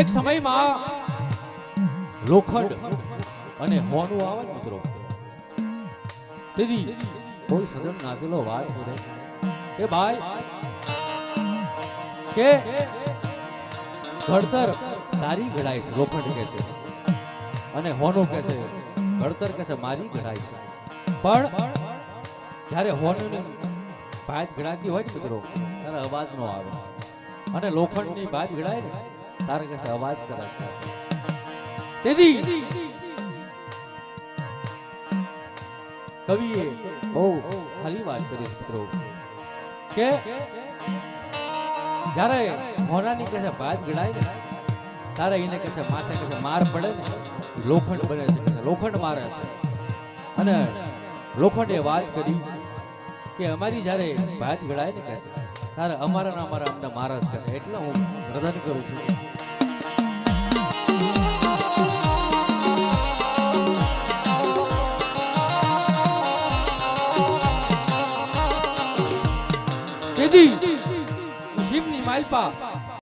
એક સમયમાં લોખંડ અને હોનું આવે ને મિત્રો. તેથી કોઈ સજન નાખેલો વાત કરે કે ભાઈ, કે ઘડતર તારી ઘડાય છે, લોખંડ કે છે, અને હોનું કે છે, ઘડતર કે છે, મારી ઘડાય છે. પણ જ્યારે હોનની ભાત ઘડાતી હોય ને મિત્રો, ત્યારે અવાજ નો આવે. અને લોખંડની ભાત ઘડાય ને તારે કે છે અવાજ કરે છે. તેથી કવિએ બહુ ખાલી વાત કરી મિત્રો. કે જ્યારે મોરાની કહે ભાત ગળાય ને તારે એને કહે છે માથે કહે માર પડે ને લોખંડ બને છે લોખંડ મારે છે. અને લોખંડે વાત કરી કે અમારી જ્યારે ભાત ગળાય ને કહે છે તારે અમારા અમારા અમને મહારાજ કહે છે. એટલે હું પ્રદાન કરું છું. તેથી શિવની માલપા.